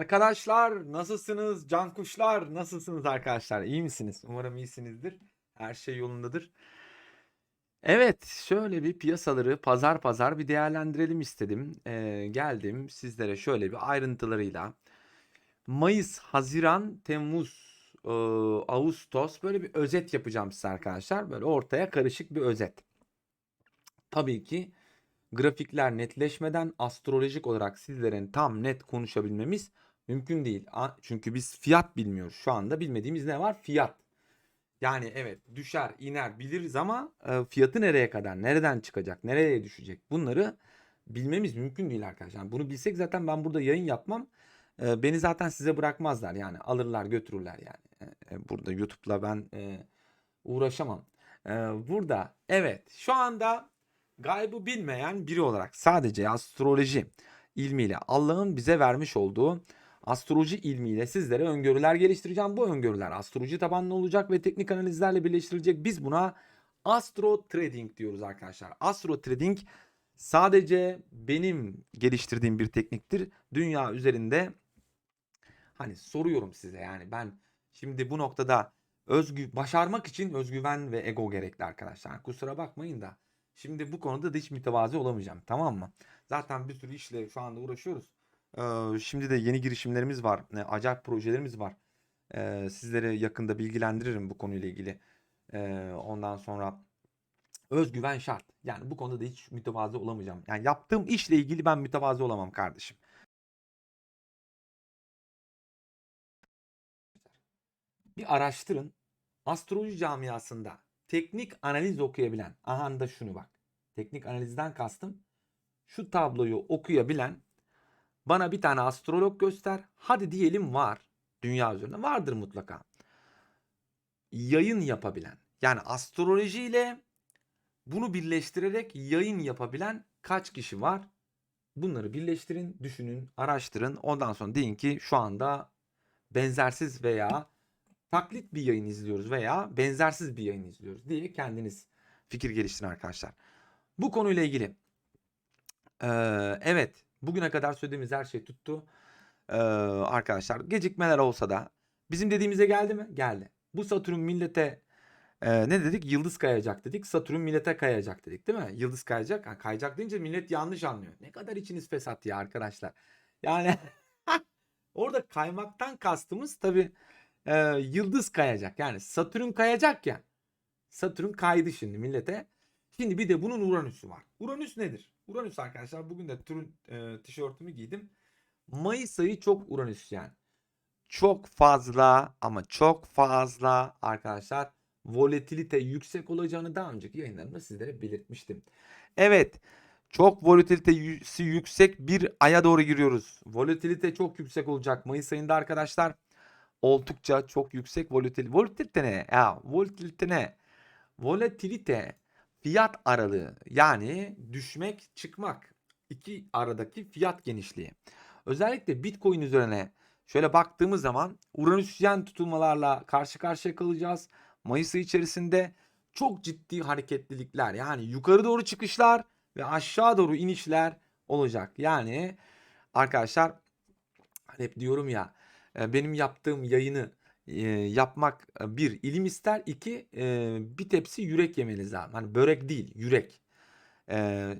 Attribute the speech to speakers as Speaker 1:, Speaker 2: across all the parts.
Speaker 1: Arkadaşlar nasılsınız? Can kuşlar nasılsınız arkadaşlar? İyi misiniz? Umarım iyisinizdir. Her şey yolundadır. Evet, şöyle bir piyasaları pazar pazar bir değerlendirelim istedim. Ee, geldim sizlere şöyle bir ayrıntılarıyla. Mayıs, Haziran, Temmuz, e, Ağustos böyle bir özet yapacağım size arkadaşlar. Böyle ortaya karışık bir özet. Tabii ki grafikler netleşmeden astrolojik olarak sizlerin tam net konuşabilmemiz mümkün değil. Çünkü biz fiyat bilmiyoruz. Şu anda bilmediğimiz ne var? Fiyat. Yani evet düşer, iner biliriz ama e, fiyatı nereye kadar, nereden çıkacak, nereye düşecek bunları bilmemiz mümkün değil arkadaşlar. Yani bunu bilsek zaten ben burada yayın yapmam. E, beni zaten size bırakmazlar yani alırlar götürürler yani. E, burada YouTube'la ben uğraşamam. Burada evet şu anda gaybı bilmeyen biri olarak sadece astroloji ilmiyle Allah'ın bize vermiş olduğu astroloji ilmiyle sizlere öngörüler geliştireceğim. Bu öngörüler astroloji tabanlı olacak ve teknik analizlerle birleştirilecek. Biz buna astro trading diyoruz arkadaşlar. Astro trading sadece benim geliştirdiğim bir tekniktir. Dünya üzerinde hani soruyorum size yani ben şimdi bu noktada özgü başarmak için özgüven ve ego gerekli arkadaşlar. Kusura bakmayın da şimdi bu konuda da hiç mütevazi olamayacağım tamam mı? Zaten bir sürü işle şu anda uğraşıyoruz. Şimdi de yeni girişimlerimiz var. Acayip projelerimiz var. Ee, sizlere yakında bilgilendiririm bu konuyla ilgili. Ondan sonra özgüven şart. Yani bu konuda da hiç mütevazı olamayacağım. Yani yaptığım işle ilgili ben mütevazı olamam kardeşim. Bir araştırın. Astroloji camiasında teknik analiz okuyabilen, aha da şunu bak. Teknik analizden kastım şu tabloyu okuyabilen bana bir tane astrolog göster. Hadi diyelim var. Dünya üzerinde vardır mutlaka. Yayın yapabilen. Yani astroloji ile bunu birleştirerek yayın yapabilen kaç kişi var? Bunları birleştirin, düşünün, araştırın. Ondan sonra deyin ki şu anda benzersiz veya taklit bir yayın izliyoruz veya benzersiz bir yayın izliyoruz diye kendiniz fikir geliştirin arkadaşlar. Bu konuyla ilgili ee, evet bugüne kadar söylediğimiz her şey tuttu. Ee, arkadaşlar gecikmeler olsa da bizim dediğimize geldi mi? Geldi. Bu Satürn millete e, ne dedik? Yıldız kayacak dedik. Satürn millete kayacak dedik değil mi? Yıldız kayacak. Ha, kayacak deyince millet yanlış anlıyor. Ne kadar içiniz fesat ya arkadaşlar. Yani orada kaymaktan kastımız tabii e, yıldız kayacak. Yani Satürn kayacak ya. Satürn kaydı şimdi millete. Şimdi bir de bunun Uranüs'ü var. Uranüs nedir? Uranüs arkadaşlar bugün de turun e, tişörtümü giydim. Mayıs ayı çok Uranüs yani. Çok fazla ama çok fazla arkadaşlar volatilite yüksek olacağını daha önceki yayınlarımda sizlere belirtmiştim. Evet çok volatilitesi yüksek bir aya doğru giriyoruz. Volatilite çok yüksek olacak Mayıs ayında arkadaşlar. Oldukça çok yüksek volatilite. Volatilite ne? Ya volatilite ne? Volatilite fiyat aralığı yani düşmek çıkmak iki aradaki fiyat genişliği. Özellikle Bitcoin üzerine şöyle baktığımız zaman Uranüsyen tutulmalarla karşı karşıya kalacağız. Mayıs ayı içerisinde çok ciddi hareketlilikler yani yukarı doğru çıkışlar ve aşağı doğru inişler olacak. Yani arkadaşlar hep diyorum ya benim yaptığım yayını yapmak bir ilim ister. iki bir tepsi yürek yemeniz lazım. Hani börek değil yürek.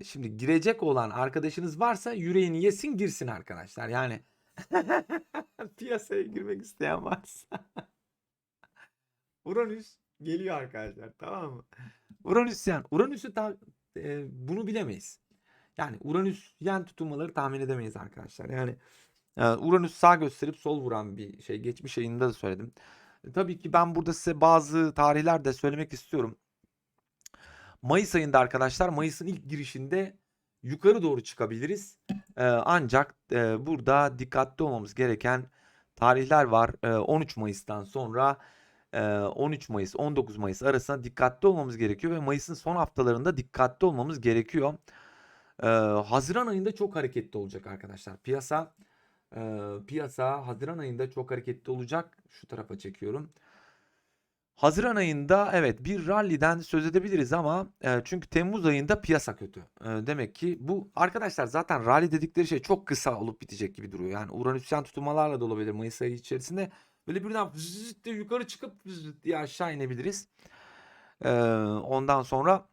Speaker 1: Şimdi girecek olan arkadaşınız varsa yüreğini yesin girsin arkadaşlar. Yani piyasaya girmek isteyen varsa. Uranüs geliyor arkadaşlar tamam mı? Uranüs yani Uranüs'ü ta, e, bunu bilemeyiz. Yani Uranüs yen tutulmaları tahmin edemeyiz arkadaşlar. Yani Uranüs sağ gösterip sol vuran bir şey. Geçmiş yayında da söyledim. E, tabii ki ben burada size bazı tarihler de söylemek istiyorum. Mayıs ayında arkadaşlar Mayıs'ın ilk girişinde yukarı doğru çıkabiliriz. Ee, ancak e, burada dikkatli olmamız gereken tarihler var. Ee, 13 Mayıs'tan sonra e, 13 Mayıs 19 Mayıs arasında dikkatli olmamız gerekiyor ve Mayıs'ın son haftalarında dikkatli olmamız gerekiyor. Haziran ayında çok hareketli olacak arkadaşlar. Piyasa e, piyasa Haziran ayında çok hareketli olacak. Şu tarafa çekiyorum. Haziran ayında evet bir rally'den söz edebiliriz ama e, çünkü Temmuz ayında piyasa kötü. E, demek ki bu arkadaşlar zaten rally dedikleri şey çok kısa olup bitecek gibi duruyor. Yani Uranüsyen tutulmalarla da olabilir Mayıs ayı içerisinde. Böyle birden diye yukarı çıkıp diye aşağı inebiliriz. E, ondan sonra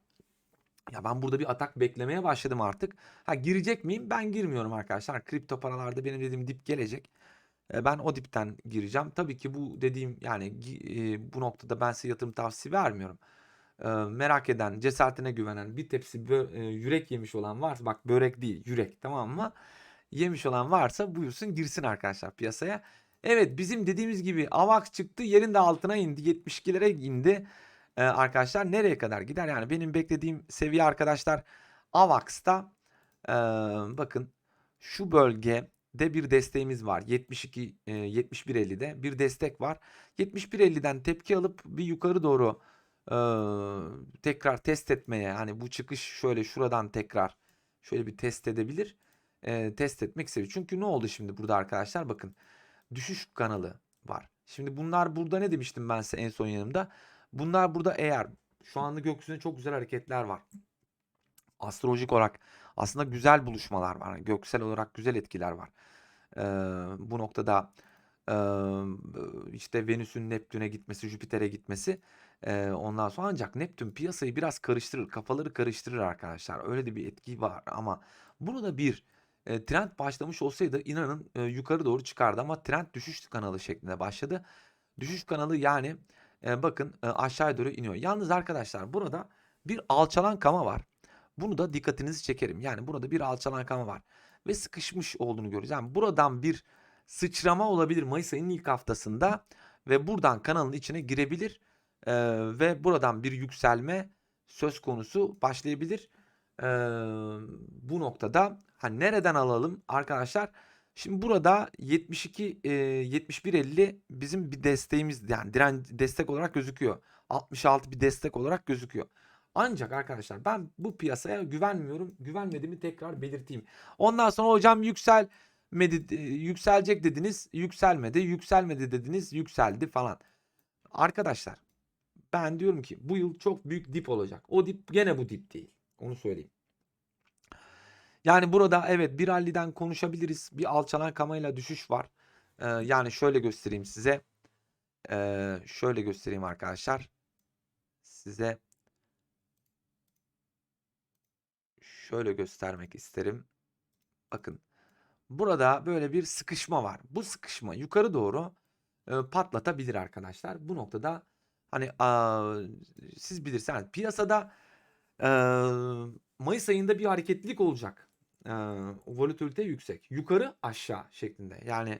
Speaker 1: ya ben burada bir atak beklemeye başladım artık. Ha girecek miyim? Ben girmiyorum arkadaşlar. Kripto paralarda benim dediğim dip gelecek. E, Ben o dipten gireceğim. Tabii ki bu dediğim yani e, bu noktada ben size yatırım tavsiyesi vermiyorum. E, Merak eden, cesaretine güvenen, bir tepsi yürek yemiş olan varsa bak börek değil yürek tamam mı? Yemiş olan varsa buyursun girsin arkadaşlar piyasaya. Evet bizim dediğimiz gibi AVAX çıktı yerin de altına indi 72'lere indi. E, arkadaşlar nereye kadar gider? Yani benim beklediğim seviye arkadaşlar AVAX'ta e, bakın şu bölge de bir desteğimiz var. 72 e, 71.50'de bir destek var. 71.50'den tepki alıp bir yukarı doğru e, tekrar test etmeye hani bu çıkış şöyle şuradan tekrar şöyle bir test edebilir. E, test etmek istiyor. Çünkü ne oldu şimdi burada arkadaşlar? Bakın düşüş kanalı var. Şimdi bunlar burada ne demiştim ben size en son yanımda? Bunlar burada eğer şu anda gökyüzünde çok güzel hareketler var. Astrolojik olarak aslında güzel buluşmalar var. Yani göksel olarak güzel etkiler var. Ee, bu noktada e, işte Venüs'ün Neptün'e gitmesi, Jüpiter'e gitmesi e, ondan sonra ancak Neptün piyasayı biraz karıştırır, kafaları karıştırır arkadaşlar. Öyle de bir etki var ama bunu da bir e, trend başlamış olsaydı inanın e, yukarı doğru çıkardı ama trend düşüş kanalı şeklinde başladı. Düşüş kanalı yani e, bakın e, aşağıya doğru iniyor. Yalnız arkadaşlar burada bir alçalan kama var. Bunu da dikkatinizi çekerim. Yani burada bir alçalan kama var ve sıkışmış olduğunu görüyoruz. Yani buradan bir sıçrama olabilir Mayıs ayının ilk haftasında ve buradan kanalın içine girebilir Ee, ve buradan bir yükselme söz konusu başlayabilir. Ee, bu noktada hani nereden alalım arkadaşlar? Şimdi burada 72 e, 71.50 bizim bir desteğimiz yani diren destek olarak gözüküyor. 66 bir destek olarak gözüküyor. Ancak arkadaşlar ben bu piyasaya güvenmiyorum. Güvenmediğimi tekrar belirteyim. Ondan sonra hocam yükselmedi, e, yükselecek dediniz, yükselmedi, yükselmedi dediniz, yükseldi falan. Arkadaşlar ben diyorum ki bu yıl çok büyük dip olacak. O dip gene bu dip değil. Onu söyleyeyim. Yani burada evet bir ralliden konuşabiliriz. Bir alçalan kamayla düşüş var. Ee, yani şöyle göstereyim size. Ee, şöyle göstereyim arkadaşlar. Size şöyle göstermek isterim. Bakın burada böyle bir sıkışma var. Bu sıkışma yukarı doğru e, patlatabilir arkadaşlar. Bu noktada hani aa, siz bilirsiniz piyasada e, Mayıs ayında bir hareketlilik olacak. Volatilite yüksek. Yukarı aşağı şeklinde. Yani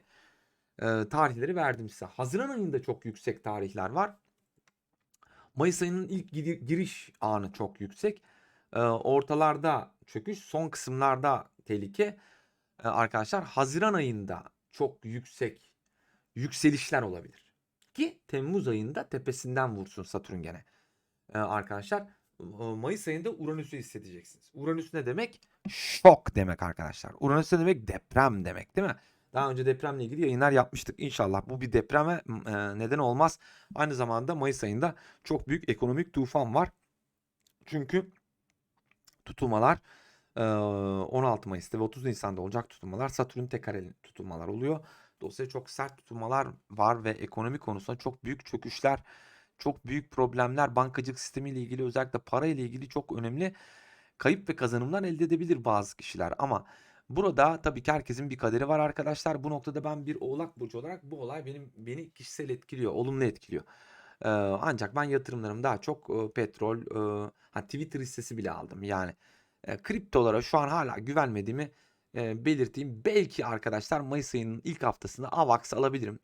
Speaker 1: e, tarihleri verdim size. Haziran ayında çok yüksek tarihler var. Mayıs ayının ilk giri- giriş anı çok yüksek. E, ortalarda çöküş, son kısımlarda tehlike. E, arkadaşlar Haziran ayında çok yüksek yükselişler olabilir. Ki Temmuz ayında tepesinden vursun Satürn gene. E, arkadaşlar Mayıs ayında Uranüs'ü hissedeceksiniz. Uranüs ne demek? Şok demek arkadaşlar. Uranüs ne demek? Deprem demek değil mi? Daha önce depremle ilgili yayınlar yapmıştık. İnşallah bu bir depreme neden olmaz. Aynı zamanda Mayıs ayında çok büyük ekonomik tufan var. Çünkü tutulmalar e, 16 Mayıs'ta ve 30 Nisan'da olacak tutulmalar Satürn tek tutulmalar oluyor. Dolayısıyla çok sert tutulmalar var ve ekonomi konusunda çok büyük çöküşler, çok büyük problemler bankacılık sistemi ile ilgili özellikle para ile ilgili çok önemli kayıp ve kazanımlar elde edebilir bazı kişiler ama burada tabii ki herkesin bir kaderi var arkadaşlar. Bu noktada ben bir Oğlak burcu olarak bu olay benim beni kişisel etkiliyor, olumlu etkiliyor. Ee, ancak ben yatırımlarım daha çok e, petrol, e, ha, Twitter hissesi bile aldım. Yani e, kriptolara şu an hala güvenmediğimi e, belirteyim. Belki arkadaşlar Mayıs ayının ilk haftasında AVAX alabilirim.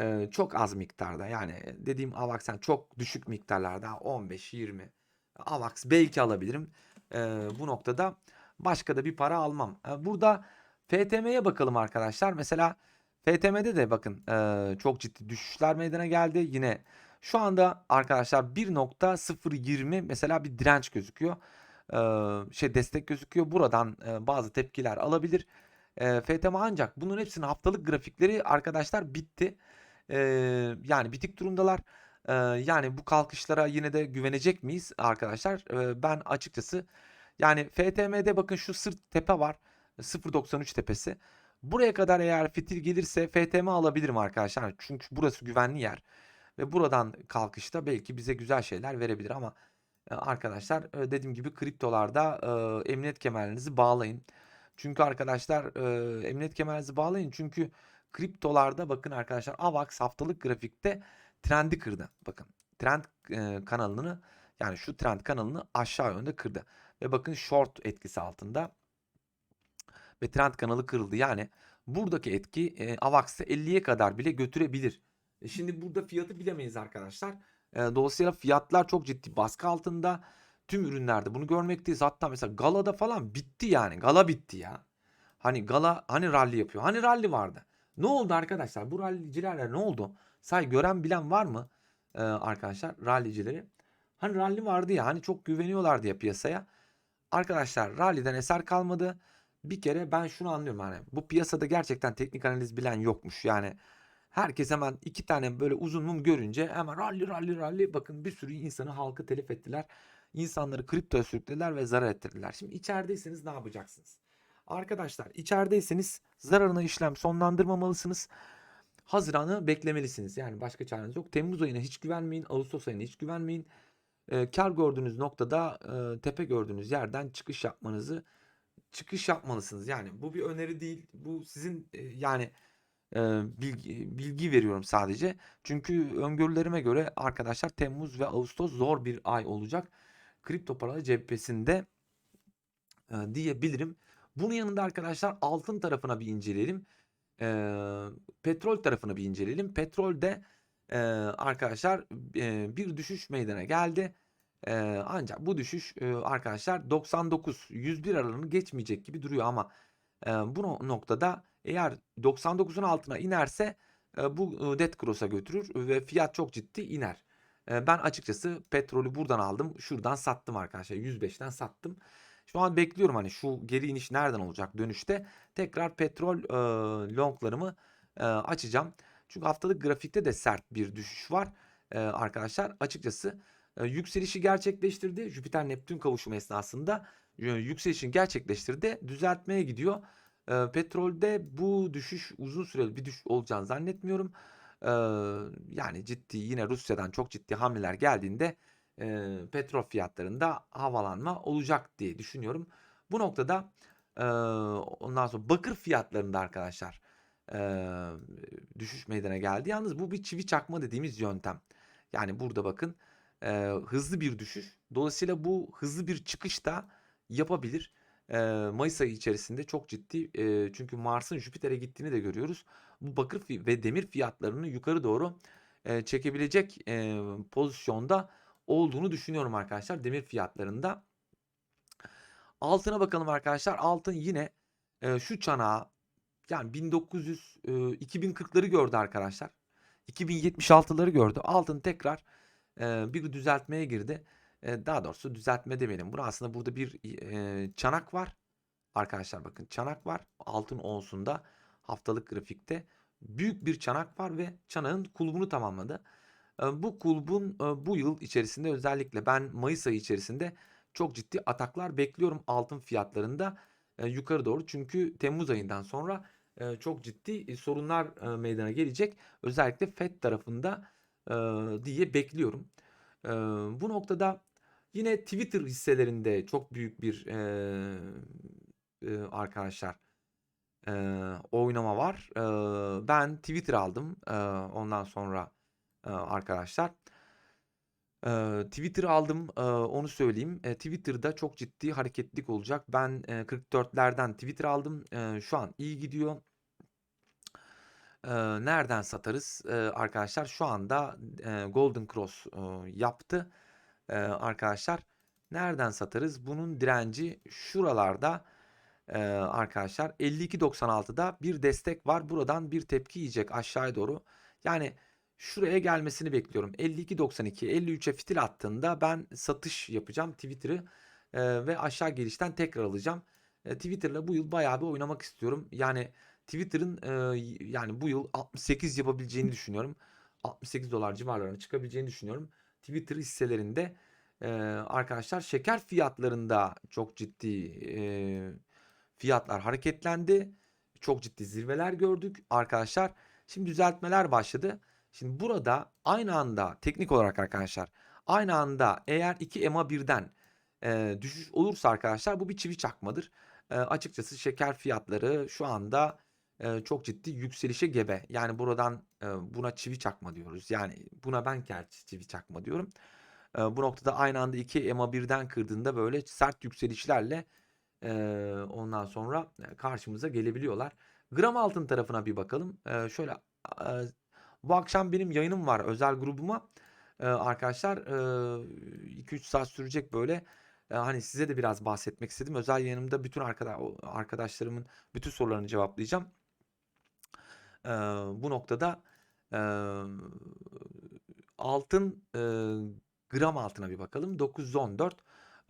Speaker 1: E, çok az miktarda yani dediğim AVAX yani çok düşük miktarlarda 15-20 AVAX belki alabilirim. E, bu noktada başka da bir para almam. E, burada FTM'ye bakalım arkadaşlar. Mesela FTM'de de bakın e, çok ciddi düşüşler meydana geldi. Yine şu anda arkadaşlar 1.020 mesela bir direnç gözüküyor. E, şey destek gözüküyor. Buradan e, bazı tepkiler alabilir. E, FTM ancak bunun hepsinin haftalık grafikleri arkadaşlar bitti. E, yani bitik durumdalar. Eee, yani bu kalkışlara yine de güvenecek miyiz arkadaşlar? Eee, ben açıkçası yani FTM'de bakın şu sırt tepe var. 0.93 tepesi. Buraya kadar eğer fitil gelirse FTM alabilirim arkadaşlar. Çünkü burası güvenli yer. Ve buradan kalkışta belki bize güzel şeyler verebilir ama arkadaşlar dediğim gibi kriptolarda e, emniyet kemerlerinizi bağlayın. Çünkü arkadaşlar e, emniyet kemerinizi bağlayın. Çünkü kriptolarda bakın arkadaşlar AVAX haftalık grafikte trendi kırdı. Bakın trend kanalını yani şu trend kanalını aşağı yönde kırdı. Ve bakın short etkisi altında ve trend kanalı kırıldı. Yani buradaki etki AVAX'ı 50'ye kadar bile götürebilir. E, şimdi burada fiyatı bilemeyiz arkadaşlar. Dolayısıyla fiyatlar çok ciddi baskı altında. Tüm ürünlerde bunu görmekteyiz. Hatta mesela Gala'da falan bitti yani. Gala bitti ya. Hani Gala hani rally yapıyor. Hani rally vardı. Ne oldu arkadaşlar? Bu rallycilerle ne oldu? Say gören bilen var mı? Ee, arkadaşlar rallycileri. Hani rally vardı ya. Hani çok güveniyorlardı ya piyasaya. Arkadaşlar rally'den eser kalmadı. Bir kere ben şunu anlıyorum hani bu piyasada gerçekten teknik analiz bilen yokmuş. Yani herkes hemen iki tane böyle uzun mum görünce hemen rally rally rally bakın bir sürü insanı halkı telef ettiler. İnsanları kriptoya sürüklediler ve zarar ettirdiler. Şimdi içerideyseniz ne yapacaksınız? Arkadaşlar içerideyseniz zararına işlem sonlandırmamalısınız. Haziran'ı beklemelisiniz. Yani başka çareniz yok. Temmuz ayına hiç güvenmeyin. Ağustos ayına hiç güvenmeyin. E, kar gördüğünüz noktada e, tepe gördüğünüz yerden çıkış yapmanızı çıkış yapmalısınız. Yani bu bir öneri değil. Bu sizin e, yani e, bilgi, bilgi veriyorum sadece. Çünkü öngörülerime göre arkadaşlar Temmuz ve Ağustos zor bir ay olacak. Kripto paralı cephesinde e, diyebilirim. Bunun yanında arkadaşlar altın tarafına bir inceleyelim. E, petrol tarafını bir inceleyelim. Petrolde e, arkadaşlar e, bir düşüş meydana geldi. E, ancak bu düşüş e, arkadaşlar 99-101 aralığını geçmeyecek gibi duruyor ama e, bu no- noktada eğer 99'un altına inerse e, bu e, dead cross'a götürür ve fiyat çok ciddi iner. E, ben açıkçası petrolü buradan aldım. Şuradan sattım arkadaşlar. 105'ten sattım. Şu an bekliyorum hani şu geri iniş nereden olacak dönüşte. Tekrar petrol e, longlarımı e, açacağım. Çünkü haftalık grafikte de sert bir düşüş var e, arkadaşlar. Açıkçası e, yükselişi gerçekleştirdi. Jüpiter Neptün kavuşumu esnasında e, yükselişini gerçekleştirdi. Düzeltmeye gidiyor. E, petrolde bu düşüş uzun süreli bir düşüş olacağını zannetmiyorum. E, yani ciddi yine Rusya'dan çok ciddi hamleler geldiğinde e, petrol fiyatlarında havalanma olacak diye düşünüyorum. Bu noktada e, ondan sonra bakır fiyatlarında arkadaşlar e, düşüş meydana geldi. Yalnız bu bir çivi çakma dediğimiz yöntem. Yani burada bakın e, hızlı bir düşüş. Dolayısıyla bu hızlı bir çıkış da yapabilir. E, Mayıs ayı içerisinde çok ciddi e, çünkü Mars'ın Jüpiter'e gittiğini de görüyoruz. Bu bakır ve demir fiyatlarını yukarı doğru e, çekebilecek e, pozisyonda olduğunu düşünüyorum arkadaşlar demir fiyatlarında. Altına bakalım arkadaşlar. Altın yine e, şu çanağı yani 1900 e, 2040'ları gördü arkadaşlar. 2076'ları gördü. Altın tekrar e, bir düzeltmeye girdi. E, daha doğrusu düzeltme demeyelim. Bunu aslında burada bir e, çanak var. Arkadaşlar bakın çanak var. Altın onsunda haftalık grafikte büyük bir çanak var ve çanağın kulbunu tamamladı. Bu kulbun bu yıl içerisinde özellikle ben Mayıs ayı içerisinde çok ciddi ataklar bekliyorum altın fiyatlarında yukarı doğru. Çünkü Temmuz ayından sonra çok ciddi sorunlar meydana gelecek. Özellikle FED tarafında diye bekliyorum. Bu noktada yine Twitter hisselerinde çok büyük bir arkadaşlar oynama var. Ben Twitter aldım ondan sonra arkadaşlar. E, Twitter aldım e, onu söyleyeyim. E, Twitter'da çok ciddi hareketlilik olacak. Ben e, 44'lerden Twitter aldım. E, şu an iyi gidiyor. E, nereden satarız e, arkadaşlar? Şu anda e, Golden Cross e, yaptı e, arkadaşlar. Nereden satarız? Bunun direnci şuralarda e, arkadaşlar 52.96'da bir destek var. Buradan bir tepki yiyecek aşağıya doğru. Yani şuraya gelmesini bekliyorum. 52.92 53'e fitil attığında ben satış yapacağım Twitter'ı e, ve aşağı gelişten tekrar alacağım. E, Twitter'la bu yıl bayağı bir oynamak istiyorum. Yani Twitter'ın e, yani bu yıl 68 yapabileceğini düşünüyorum. 68 dolar civarlarına çıkabileceğini düşünüyorum. Twitter hisselerinde e, arkadaşlar şeker fiyatlarında çok ciddi e, fiyatlar hareketlendi. Çok ciddi zirveler gördük arkadaşlar. Şimdi düzeltmeler başladı. Şimdi burada aynı anda teknik olarak arkadaşlar aynı anda eğer iki EMA birden e, düşüş olursa arkadaşlar bu bir çivi çakmadır. E, açıkçası şeker fiyatları şu anda e, çok ciddi yükselişe gebe. Yani buradan e, buna çivi çakma diyoruz. Yani buna ben gerçi çivi çakma diyorum. E, bu noktada aynı anda iki EMA birden kırdığında böyle sert yükselişlerle e, ondan sonra karşımıza gelebiliyorlar. Gram altın tarafına bir bakalım. E, şöyle e, bu akşam benim yayınım var özel grubuma. E, arkadaşlar e, 2-3 saat sürecek böyle. E, hani size de biraz bahsetmek istedim. Özel yayınımda bütün arkada, arkadaşlarımın bütün sorularını cevaplayacağım. E, bu noktada e, altın e, gram altına bir bakalım. 914.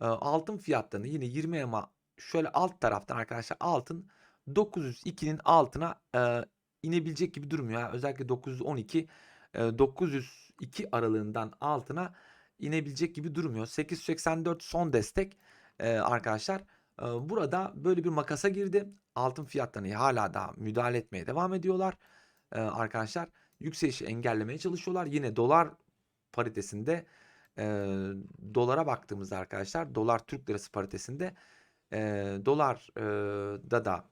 Speaker 1: E, altın fiyatlarını yine 20 EMA şöyle alt taraftan arkadaşlar altın 902'nin altına e, inebilecek gibi durmuyor. Özellikle 912 e, 902 aralığından altına inebilecek gibi durmuyor. 884 son destek arkadaşlar. Burada böyle bir makasa girdi. Altın fiyatlarını hala daha müdahale etmeye devam ediyorlar. Arkadaşlar yükselişi engellemeye çalışıyorlar. Yine dolar paritesinde dolara baktığımızda arkadaşlar dolar Türk lirası paritesinde dolar da da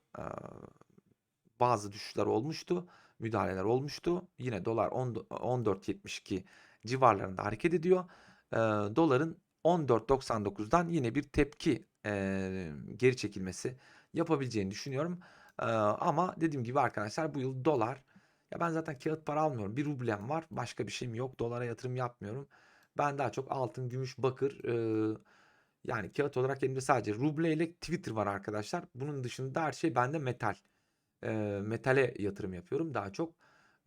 Speaker 1: bazı düşüşler olmuştu. Müdahaleler olmuştu. Yine dolar 10 14.72 civarlarında hareket ediyor. E, doların 14.99'dan yine bir tepki e, geri çekilmesi yapabileceğini düşünüyorum. E, ama dediğim gibi arkadaşlar bu yıl dolar ya ben zaten kağıt para almıyorum. Bir rublem var. Başka bir şeyim yok. Dolara yatırım yapmıyorum. Ben daha çok altın, gümüş, bakır e, yani kağıt olarak elimde sadece ruble ile Twitter var arkadaşlar. Bunun dışında her şey bende metal. E, metale yatırım yapıyorum daha çok.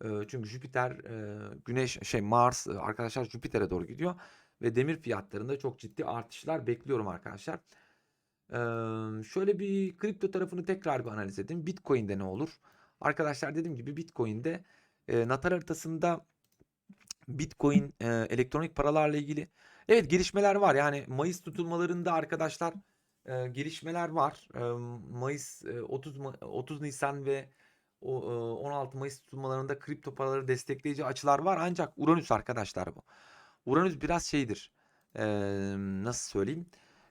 Speaker 1: E, çünkü Jüpiter, e, Güneş, şey Mars e, arkadaşlar Jüpiter'e doğru gidiyor. Ve demir fiyatlarında çok ciddi artışlar bekliyorum arkadaşlar. E, şöyle bir kripto tarafını tekrar bir analiz edeyim. Bitcoin'de ne olur? Arkadaşlar dediğim gibi Bitcoin'de e, natal haritasında Bitcoin e, elektronik paralarla ilgili evet gelişmeler var. Yani Mayıs tutulmalarında arkadaşlar e, gelişmeler var. E, Mayıs e, 30 Ma- 30 Nisan ve o, e, 16 Mayıs tutulmalarında kripto paraları destekleyici açılar var. Ancak Uranüs arkadaşlar bu. Uranüs biraz şeydir. E, nasıl söyleyeyim?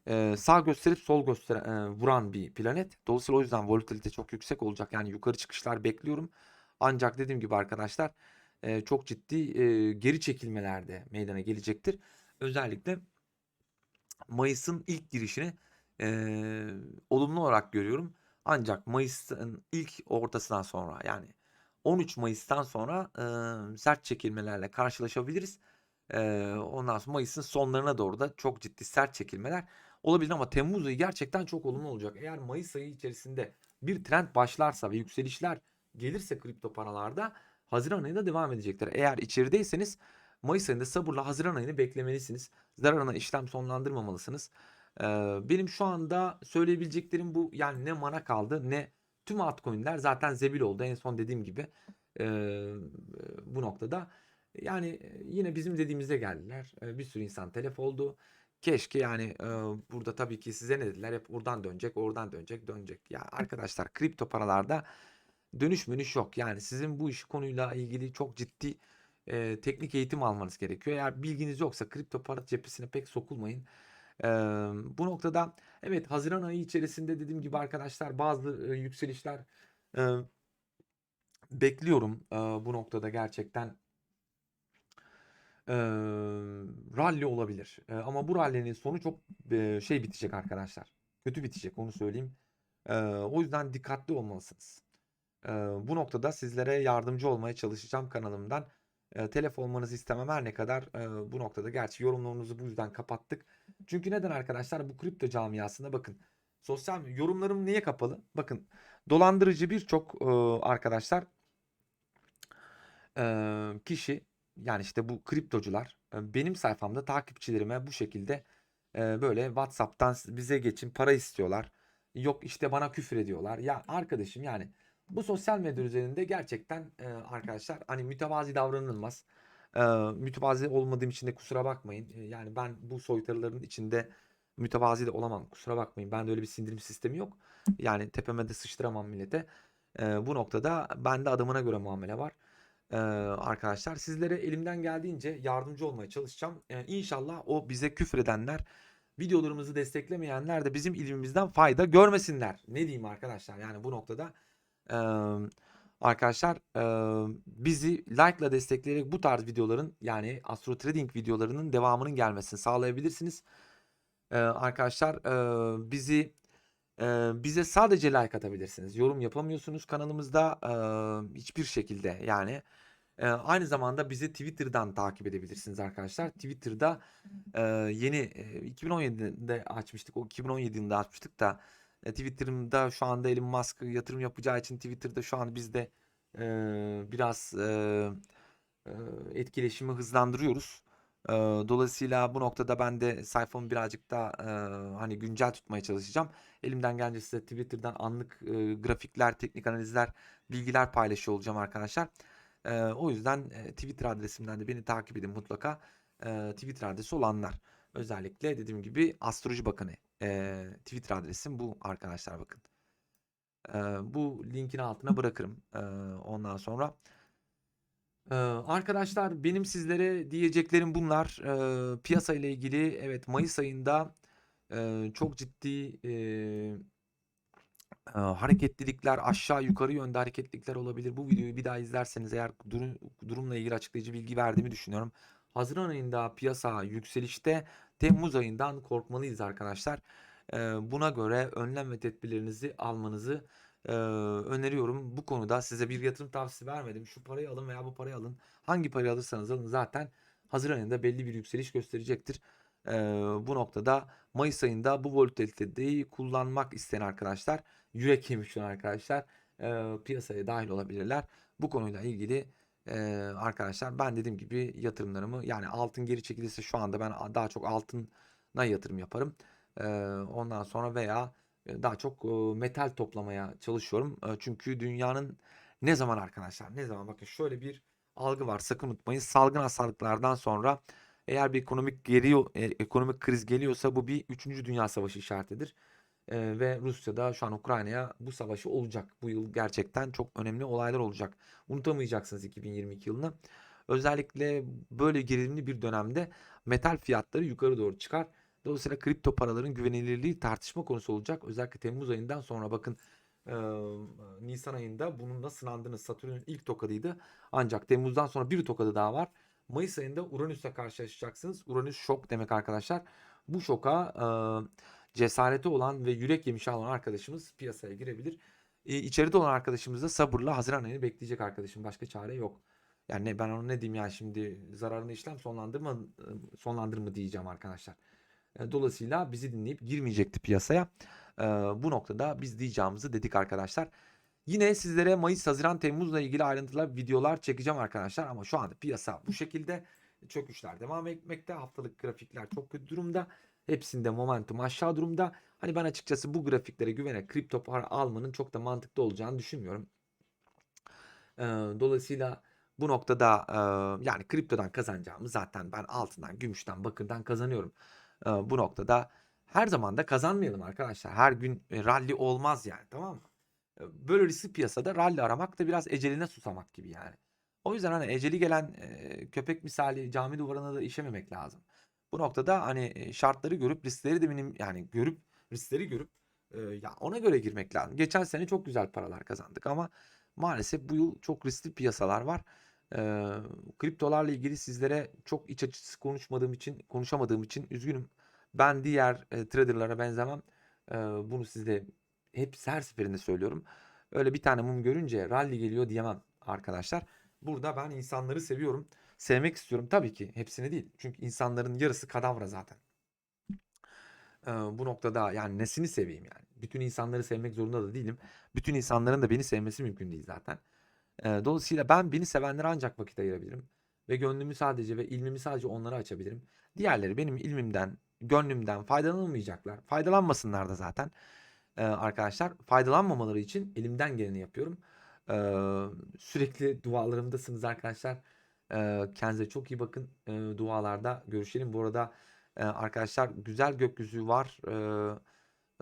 Speaker 1: E, sağ gösterip sol göster e, vuran bir planet. Dolayısıyla o yüzden volatilite çok yüksek olacak. Yani yukarı çıkışlar bekliyorum. Ancak dediğim gibi arkadaşlar e, çok ciddi e, geri çekilmelerde meydana gelecektir. Özellikle Mayıs'ın ilk girişini e, olumlu olarak görüyorum. Ancak Mayıs'ın ilk ortasından sonra yani 13 Mayıs'tan sonra e, sert çekilmelerle karşılaşabiliriz. E, ondan sonra Mayıs'ın sonlarına doğru da çok ciddi sert çekilmeler olabilir ama Temmuz ayı gerçekten çok olumlu olacak. Eğer Mayıs ayı içerisinde bir trend başlarsa ve yükselişler gelirse kripto paralarda Haziran ayında devam edecektir. Eğer içerideyseniz Mayıs ayında sabırla Haziran ayını beklemelisiniz. Zararına işlem sonlandırmamalısınız. Benim şu anda söyleyebileceklerim bu. Yani ne mana kaldı ne tüm altcoin'ler zaten zebil oldu. En son dediğim gibi bu noktada. Yani yine bizim dediğimize geldiler. Bir sürü insan telef oldu. Keşke yani burada tabii ki size ne dediler? Hep oradan dönecek, oradan dönecek, dönecek. Ya arkadaşlar kripto paralarda dönüş mönüş yok. Yani sizin bu iş konuyla ilgili çok ciddi teknik eğitim almanız gerekiyor. Eğer bilginiz yoksa kripto para cephesine pek sokulmayın. E, bu noktada evet Haziran ayı içerisinde dediğim gibi arkadaşlar bazı e, yükselişler e, bekliyorum e, bu noktada gerçekten e, rally olabilir. E, ama bu rally'nin sonu çok e, şey bitecek arkadaşlar. Kötü bitecek onu söyleyeyim. E, o yüzden dikkatli olmalısınız. E, bu noktada sizlere yardımcı olmaya çalışacağım kanalımdan. E, telef olmanızı istemem her ne kadar e, bu noktada gerçi yorumlarınızı bu yüzden kapattık. Çünkü neden arkadaşlar bu kripto camiasında bakın sosyal yorumlarım niye kapalı? Bakın dolandırıcı birçok e, arkadaşlar e, kişi yani işte bu kriptocular e, benim sayfamda takipçilerime bu şekilde e, böyle WhatsApp'tan bize geçin para istiyorlar. Yok işte bana küfür ediyorlar. Ya arkadaşım yani bu sosyal medya üzerinde gerçekten e, arkadaşlar hani mütevazi davranılmaz. Ee, mütevazi olmadığım için de kusura bakmayın. Ee, Yani ben bu soytarıların içinde mütevazi de olamam. Kusura bakmayın. Bende öyle bir sindirim sistemi yok. Yani tepeme de sıçtıramam millete. Ee, bu noktada bende adamına göre muamele var. Ee, arkadaşlar sizlere elimden geldiğince yardımcı olmaya çalışacağım. Ee, inşallah o bize küfredenler, videolarımızı desteklemeyenler de bizim ilmimizden fayda görmesinler. Ne diyeyim arkadaşlar? Yani bu noktada e, arkadaşlar e, bizi like ile destekleyerek bu tarz videoların yani Astro Trading videolarının devamının gelmesini sağlayabilirsiniz. Ee, arkadaşlar e, bizi e, bize sadece like atabilirsiniz. Yorum yapamıyorsunuz kanalımızda e, hiçbir şekilde yani. E, aynı zamanda bizi Twitter'dan takip edebilirsiniz arkadaşlar. Twitter'da e, yeni e, 2017'de açmıştık. O 2017 yılında açmıştık da e, Twitter'ımda şu anda Elon Musk yatırım yapacağı için Twitter'da şu an biz de e, biraz e, e, etkileşimi hızlandırıyoruz. E, dolayısıyla bu noktada ben de sayfamı birazcık daha e, hani güncel tutmaya çalışacağım. Elimden gelince size Twitter'dan anlık e, grafikler, teknik analizler, bilgiler paylaşıyor olacağım arkadaşlar. E, o yüzden e, Twitter adresimden de beni takip edin mutlaka. E, Twitter adresi olanlar. Özellikle dediğim gibi Astroloji Bakanı e, Twitter adresim bu arkadaşlar bakın. E, bu linkin altına bırakırım. E, ondan sonra ee, arkadaşlar benim sizlere diyeceklerim bunlar. Ee, piyasa ile ilgili evet Mayıs ayında e, çok ciddi e, e, hareketlilikler aşağı yukarı yönde hareketlilikler olabilir. Bu videoyu bir daha izlerseniz eğer durum, durumla ilgili açıklayıcı bilgi verdiğimi düşünüyorum. Haziran ayında piyasa yükselişte Temmuz ayından korkmalıyız arkadaşlar. Ee, buna göre önlem ve tedbirlerinizi almanızı e, öneriyorum. Bu konuda size bir yatırım tavsiyesi vermedim. Şu parayı alın veya bu parayı alın. Hangi parayı alırsanız alın zaten Haziran ayında belli bir yükseliş gösterecektir. Ee, bu noktada Mayıs ayında bu volatiliteyi kullanmak isteyen arkadaşlar yürek yemiş olan arkadaşlar e, piyasaya dahil olabilirler. Bu konuyla ilgili e, arkadaşlar ben dediğim gibi yatırımlarımı yani altın geri çekilirse şu anda ben daha çok altına yatırım yaparım. E, ondan sonra veya daha çok metal toplamaya çalışıyorum. Çünkü dünyanın ne zaman arkadaşlar ne zaman bakın şöyle bir algı var sakın unutmayın. Salgın hastalıklardan sonra eğer bir ekonomik geliyor ekonomik kriz geliyorsa bu bir 3. Dünya Savaşı işaretidir. E, ve Rusya'da şu an Ukrayna'ya bu savaşı olacak. Bu yıl gerçekten çok önemli olaylar olacak. Unutamayacaksınız 2022 yılını. Özellikle böyle gerilimli bir dönemde metal fiyatları yukarı doğru çıkar. Dolayısıyla kripto paraların güvenilirliği tartışma konusu olacak. Özellikle Temmuz ayından sonra bakın e, Nisan ayında bunun da sınandığınız Satürn'ün ilk tokadıydı. Ancak Temmuz'dan sonra bir tokadı daha var. Mayıs ayında Uranüs'le karşılaşacaksınız. Uranüs şok demek arkadaşlar. Bu şoka e, cesareti olan ve yürek yemişi olan arkadaşımız piyasaya girebilir. E, içeride olan arkadaşımız da sabırla Haziran ayını bekleyecek arkadaşım. Başka çare yok. Yani ne, ben onu ne diyeyim yani şimdi zararını işlem sonlandırma sonlandırır mı diyeceğim arkadaşlar. E, dolayısıyla bizi dinleyip girmeyecekti piyasaya. E, bu noktada biz diyeceğimizi dedik arkadaşlar. Yine sizlere Mayıs, Haziran, Temmuz'la ilgili ayrıntılı videolar çekeceğim arkadaşlar. Ama şu anda piyasa bu şekilde çöküşler devam etmekte. Haftalık grafikler çok kötü durumda. Hepsinde momentum aşağı durumda. Hani ben açıkçası bu grafiklere güvenerek kripto para almanın çok da mantıklı olacağını düşünmüyorum. E, dolayısıyla bu noktada e, yani kriptodan kazanacağımı zaten ben altından, gümüşten, bakırdan kazanıyorum. E, bu noktada her zaman da kazanmayalım arkadaşlar. Her gün e, rally olmaz yani tamam mı? Böyle riskli piyasada rally aramak da biraz eceline susamak gibi yani. O yüzden hani eceli gelen köpek misali cami duvarına da işememek lazım. Bu noktada hani şartları görüp riskleri de benim yani görüp riskleri görüp ya ona göre girmek lazım. Geçen sene çok güzel paralar kazandık ama maalesef bu yıl çok riskli piyasalar var. E, kriptolarla ilgili sizlere çok iç açıcı konuşmadığım için konuşamadığım için üzgünüm. Ben diğer e, traderlara benzemem. E, bunu size hep her seferinde söylüyorum. Öyle bir tane mum görünce rally geliyor diyemem arkadaşlar. Burada ben insanları seviyorum. Sevmek istiyorum tabii ki. Hepsini değil. Çünkü insanların yarısı kadavra zaten. Ee, bu noktada yani nesini seveyim yani. Bütün insanları sevmek zorunda da değilim. Bütün insanların da beni sevmesi mümkün değil zaten. Ee, dolayısıyla ben beni sevenlere ancak vakit ayırabilirim. Ve gönlümü sadece ve ilmimi sadece onlara açabilirim. Diğerleri benim ilmimden, gönlümden faydalanmayacaklar. Faydalanmasınlar da zaten. Ee, arkadaşlar faydalanmamaları için elimden geleni yapıyorum. Ee, sürekli dualarımdasınız arkadaşlar. Kendinize çok iyi bakın. Dualarda görüşelim. Bu arada arkadaşlar güzel gökyüzü var.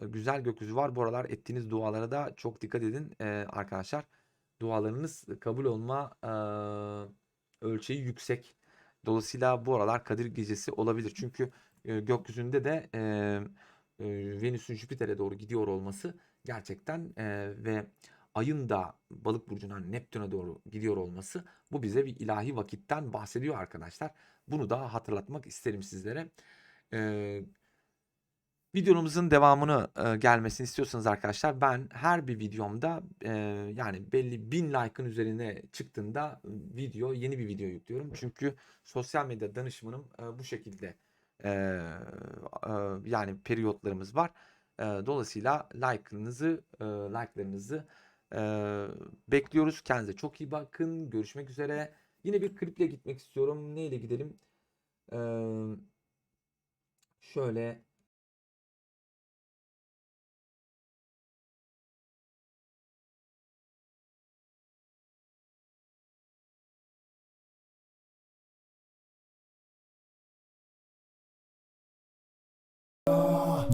Speaker 1: Güzel gökyüzü var. Bu aralar ettiğiniz dualara da çok dikkat edin arkadaşlar. Dualarınız kabul olma ölçeği yüksek. Dolayısıyla bu aralar Kadir Gecesi olabilir. Çünkü gökyüzünde de Venüs'ün Jüpiter'e doğru gidiyor olması gerçekten e, ve ayın da balık burcundan Neptün'e doğru gidiyor olması bu bize bir ilahi vakitten bahsediyor arkadaşlar. Bunu da hatırlatmak isterim sizlere. E, videomuzun devamını e, gelmesini istiyorsanız arkadaşlar ben her bir videomda e, yani belli bin like'ın üzerine çıktığında video yeni bir video yüklüyorum. Çünkü sosyal medya danışmanım e, bu şekilde e, e, yani periyotlarımız var. E, dolayısıyla like'ınızı e, like'larınızı e, bekliyoruz. Kendinize çok iyi bakın. Görüşmek üzere. Yine bir kliple gitmek istiyorum. Neyle gidelim? E, şöyle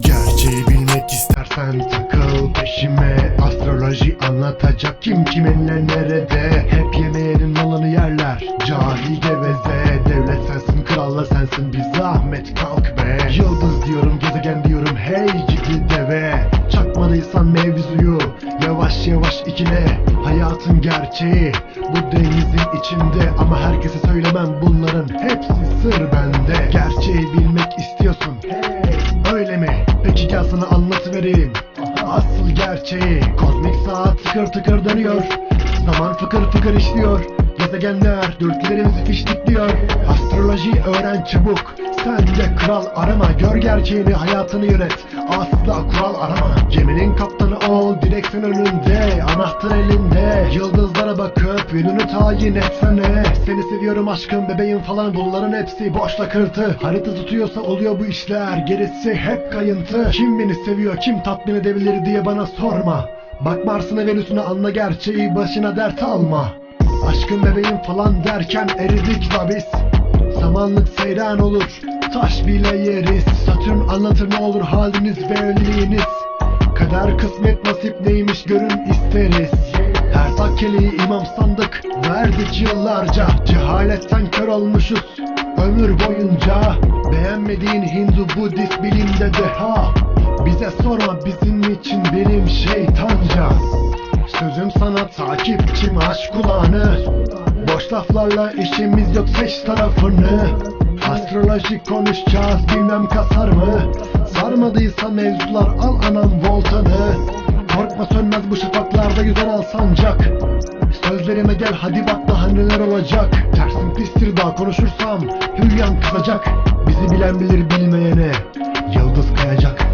Speaker 2: Gerçeği bilmek istersen takıl peşime. Astroloji anlatacak kim kiminle nerede? Hep yemeğinin malını yerler. Cahil geveze. Devlet sensin kralla sensin. Bir zahmet kalk be. Yıldız diyorum gezegen diyorum. Hey ciddi deve. Çakmadıysan mevzuyu Yavaş yavaş ikile. Hayatın gerçeği Bu denizin içinde. Ama herkese söylemem bunların Hepsi sır bende. Gerçeği bilmek istiyorsun. Hey öyle mi? Peki gel sana anlatıvereyim Asıl gerçeği Kozmik saat tıkır tıkır dönüyor Zaman fıkır fıkır işliyor. Gezegenler dürtülerimizi fiştikliyor Astroloji öğren çabuk. Sen de kral arama Gör gerçeğini hayatını yönet. Asla kural arama. Geminin kaptanı ol Direksiyon önünde Anahtar elinde. Yıldızlara bakıp yönünü tayin etsene. Seni seviyorum aşkım bebeğim falan Bunların hepsi boş lakırtı Harita tutuyorsa oluyor bu işler Gerisi hep kayıntı. Kim beni seviyor kim tatmin edebilir diye bana sorma Bak Mars'ına Venüs'üne anla gerçeği Başına dert alma. Aşkım bebeğim falan derken eridik la biz. Zamanlık seyran olur Taş bile yeriz. Satürn anlatır ne olur haliniz ve öleliğiniz Kader kısmet nasip neymiş görün isteriz. Her takkeliği imam sandık Verdik yıllarca. Cehaletten kör olmuşuz Ömür boyunca. Beğenmediğin Hindu Budist bilimde deha Bize sorma bizim için benim şeytanca Sözüm sana takipçim aç kulağını? Boş laflarla işimiz yok seç tarafını. Astroloji konuşacağız bilmem kasar mı? Sarmadıysa mevzular al anam voltanı. Korkma sönmez bu şafaklarda yüzer al sancak. Sözlerime gel hadi bak daha neler olacak. Tersim pistir daha konuşursam hülyan kızacak. Bizi bilen bilir bilmeyene Yıldız kayacak